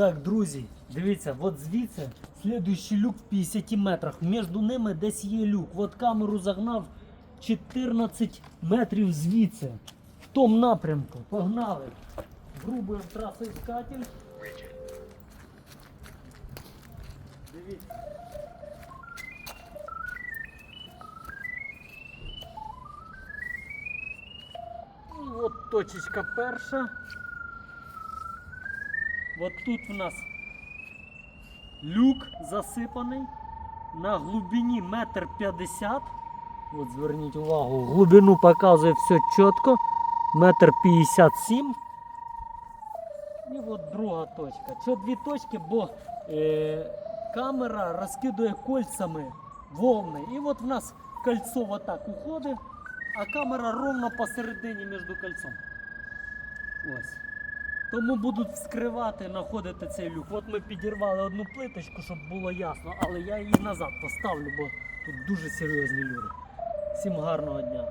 Так, друзі, дивіться, от звідси слідуючий люк в 50 метрах. Між ними десь є люк. От камеру загнав 14 метрів звідси. В тому напрямку. Погнали. Грубуємо трасоіскатель. Дивіться. І от точечка перша. От тут в нас люк засипаний на глибині метр п'ятдесят. От зверніть увагу, глибину показує все чітко. Метр п'ятдесят сім. І от друга точка. Що дві точки, бо е, камера розкидує кольцями волни. І от в нас кольцо отак уходить, а камера ровно посередині між кольцом. Тому будуть вскривати, знаходити цей люк. От ми підірвали одну плиточку, щоб було ясно, але я її назад поставлю, бо тут дуже серйозні люди. Всім гарного дня.